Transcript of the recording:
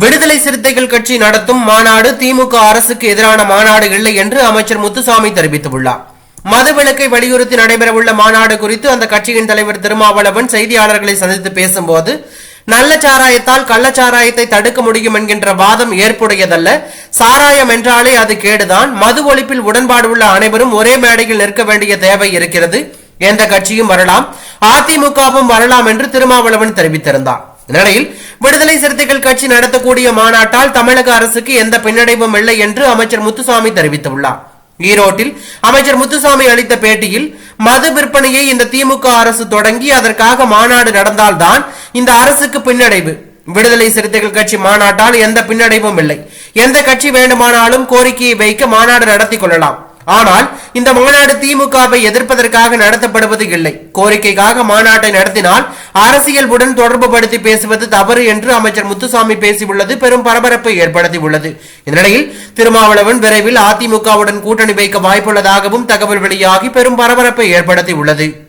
விடுதலை சிறுத்தைகள் கட்சி நடத்தும் மாநாடு திமுக அரசுக்கு எதிரான மாநாடு இல்லை என்று அமைச்சர் முத்துசாமி தெரிவித்துள்ளார். மதுவிலக்கை வலியுறுத்தி நடைபெறவுள்ள மாநாடு குறித்து அந்த கட்சியின் தலைவர் திருமாவளவன் செய்தியாளர்களை சந்தித்து பேசும்போது நல்ல சாராயத்தால் கள்ளச்சாராயத்தை தடுக்க முடியும் என்கின்ற வாதம் ஏற்புடையதல்ல. சாராயம் என்றாலே அது கேடுதான். மது ஒழிப்பில் உடன்பாடு உள்ள அனைவரும் ஒரே மேடையில் நிற்க வேண்டிய தேவை இருக்கிறது. எந்த கட்சியும் வரலாம். அதிமுகவும் வரலாம் என்று திருமாவளவன் தெரிவித்திருந்தார். இந்நிலையில் விடுதலை சிறுத்தைகள் கட்சி நடத்தக்கூடிய மாநாட்டால் தமிழக அரசுக்கு எந்த பின்னடைவும் இல்லை என்று அமைச்சர் முத்துசாமி தெரிவித்துள்ளார். ஈரோட்டில் அமைச்சர் முத்துசாமி அளித்த பேட்டியில் மது விற்பனையை இந்த திமுக அரசு தொடங்கி அதற்காக மாநாடு நடந்தால்தான் இந்த அரசுக்கு பின்னடைவு. விடுதலை சிறுத்தைகள் கட்சி மாநாட்டால் எந்த பின்னடைவும் இல்லை. எந்த கட்சி வேண்டுமானாலும் கோரிக்கையை வைக்க மாநாடு நடத்தி கொள்ளலாம். ஆனால் இந்த மாநாடு திமுகவை எதிர்ப்பதற்காக நடத்தப்படுவது இல்லை. கோரிக்கைக்காக மாநாட்டை நடத்தினால் அரசியல் தொடர்பு படுத்தி பேசுவது தவறு என்று அமைச்சர் முத்துசாமி பேசியுள்ளது. பெரும் பரபரப்பை ஏற்படுத்தியுள்ளது. இந்நிலையில் திருமாவளவன் விரைவில் அதிமுகவுடன் கூட்டணி வைக்க வாய்ப்புள்ளதாகவும் தகவல் வெளியாகி பெரும் பரபரப்பை ஏற்படுத்தியுள்ளது.